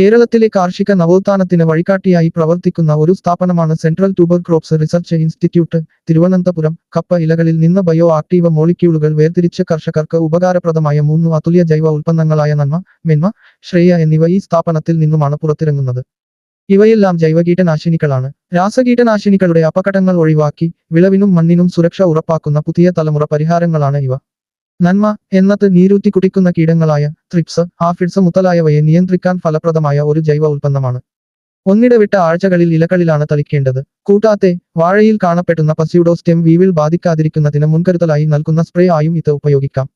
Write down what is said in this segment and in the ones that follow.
കേരളത്തിലെ കാർഷിക നവോത്ഥാനത്തിന് വഴികാട്ടിയായി പ്രവർത്തിക്കുന്ന ഒരു സ്ഥാപനമാണ് central tuber crops research institute. Thiruvananthapuram കപ്പ ഇലകളിൽ നിന്ന് ബയോ ആക്റ്റീവ് മോളിക്യൂളുകൾ വേർതിരിച്ച് കർഷകർക്ക് ഉപകാരപ്രദമായ മൂന്ന് അതുല്യ ജൈവ ഉൽപ്പന്നങ്ങളായ നന്മ മെന്മ ശ്രേയ എന്നിവ ഈ സ്ഥാപനത്തിൽ നിന്നുമാണ് പുറത്തിറങ്ങുന്നത്. ഇവയെല്ലാം ജൈവ ജൈവകീടനാശിനികളാണ്. രാസകീടനാശിനികളുടെ അപകടങ്ങൾ ഒഴിവാക്കി വിളവിനും മണ്ണിനും സുരക്ഷ ഉറപ്പാക്കുന്ന പുതിയ തലമുറ പരിഹാരങ്ങളാണ് ഇവ. നന്മ എന്നത് നീരൂറ്റി കുടിക്കുന്ന കീടങ്ങളായ ത്രിപ്സ് ആഫിഡ്സ് മുതലായവയെ നിയന്ത്രിക്കാൻ ഫലപ്രദമായ ഒരു ജൈവ ഉൽപ്പന്നമാണ്. ഒന്നിടവിട്ട ആഴ്ചകളിൽ ഇലകളിലാണ് തളിക്കേണ്ടത്. കൂട്ടാത്തെ വാഴയിൽ കാണപ്പെടുന്ന പസ്യൂഡോസ്റ്റെം വീവിൽ ബാധിക്കാതിരിക്കുന്നതിന് മുൻകരുതലായി നൽകുന്ന സ്പ്രേ ആയും ഇത് ഉപയോഗിക്കാം.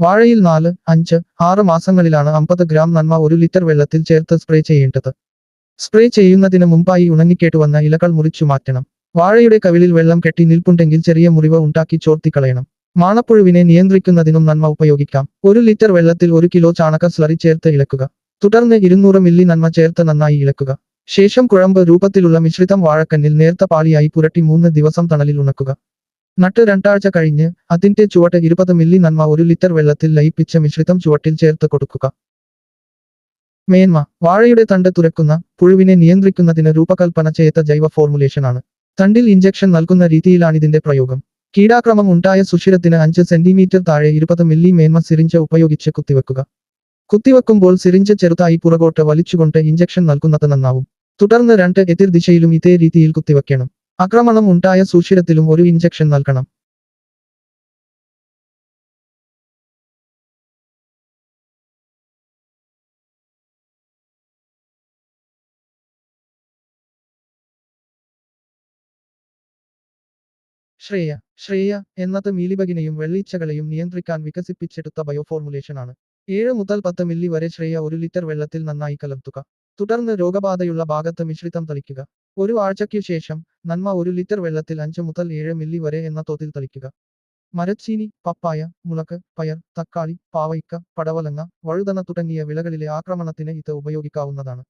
വാഴയിൽ നാല് അഞ്ച് ആറ് മാസങ്ങളിലാണ് അമ്പത് ഗ്രാം നന്മ ഒരു ലിറ്റർ വെള്ളത്തിൽ ചേർത്ത് സ്പ്രേ ചെയ്യേണ്ടത്. സ്പ്രേ ചെയ്യുന്നതിന് മുമ്പായി ഉണങ്ങിക്കേട്ടുവന്ന ഇലകൾ മുറിച്ചു മാറ്റണം. വാഴയുടെ കവിളിൽ വെള്ളം കെട്ടി നിൽപ്പുണ്ടെങ്കിൽ ചെറിയ മുറിവ് ഉണ്ടാക്കി ചോർത്തിക്കളയണം. മാണപ്പുഴുവിനെ നിയന്ത്രിക്കുന്നതിനും നന്മ ഉപയോഗിക്കാം. ഒരു ലിറ്റർ വെള്ളത്തിൽ ഒരു കിലോ ചാണക സ്ലറി ചേർത്ത് ഇളക്കുക. തുടർന്ന് ഇരുന്നൂറ് മില്ലി നന്മ ചേർത്ത് നന്നായി ഇളക്കുക. ശേഷം കുഴമ്പ് രൂപത്തിലുള്ള മിശ്രിതം വാഴക്കന്നിൽ നേർത്ത പാളിയായി പുരട്ടി മൂന്ന് ദിവസം തണലിൽ ഉണക്കുക. നട്ട് രണ്ടാഴ്ച കഴിഞ്ഞ് അതിന്റെ ചുവട്ട് ഇരുപത് മില്ലി നന്മ ഒരു ലിറ്റർ വെള്ളത്തിൽ ലയിപ്പിച്ച മിശ്രിതം ചുവട്ടിൽ ചേർത്ത് കൊടുക്കുക. മേന്മ. വാഴയുടെ തണ്ട് തുരക്കുന്ന പുഴുവിനെ നിയന്ത്രിക്കുന്നതിന് രൂപകൽപ്പന ചെയ്ത ജൈവ ഫോർമുലേഷനാണ്. തണ്ടിൽ ഇഞ്ചക്ഷൻ നൽകുന്ന രീതിയിലാണിതിന്റെ പ്രയോഗം. കീടാക്രമം ഉണ്ടായ സുഷിരത്തിന് അഞ്ച് സെന്റിമീറ്റർ താഴെ ഇരുപത് മില്ലി മേന്മ സിറിഞ്ച് ഉപയോഗിച്ച് കുത്തിവെക്കുക. കുത്തിവെക്കുമ്പോൾ സിറിഞ്ച് ചെറുതായി പുറകോട്ട് വലിച്ചുകൊണ്ട് ഇഞ്ചക്ഷൻ നൽകുന്നത് നന്നാവും. തുടർന്ന് രണ്ട് എതിർ ദിശയിലും ഇതേ രീതിയിൽ കുത്തിവെക്കണം. ആക്രമണം ഉണ്ടായ സുഷിരത്തിലും ഒരു ഇഞ്ചക്ഷൻ നൽകണം. ശ്രേയ ശ്രേയ എന്നത് മീലിബഗിനെയും വെള്ളീച്ചകളെയും നിയന്ത്രിക്കാൻ വികസിപ്പിച്ചെടുത്ത ബയോഫോർമുലേഷനാണ്. ഏഴ് മുതൽ പത്ത് മില്ലി വരെ ശ്രേയ ഒരു ലിറ്റർ വെള്ളത്തിൽ നന്നായി കലർത്തുക. തുടർന്ന് രോഗബാധയുള്ള ഭാഗത്ത് മിശ്രിതം തളിക്കുക. ഒരു ആഴ്ചയ്ക്കു ശേഷം നന്മ ഒരു ലിറ്റർ വെള്ളത്തിൽ അഞ്ച് മുതൽ ഏഴ് മില്ലി വരെ എന്ന തോതിൽ തളിക്കുക. മരച്ചീനി പപ്പായ മുളക് പയർ തക്കാളി പാവയ്ക്ക പടവലങ്ങ വഴുതന തുടങ്ങിയ വിളകളിലെ ആക്രമണത്തിന് ഇത് ഉപയോഗിക്കാവുന്നതാണ്.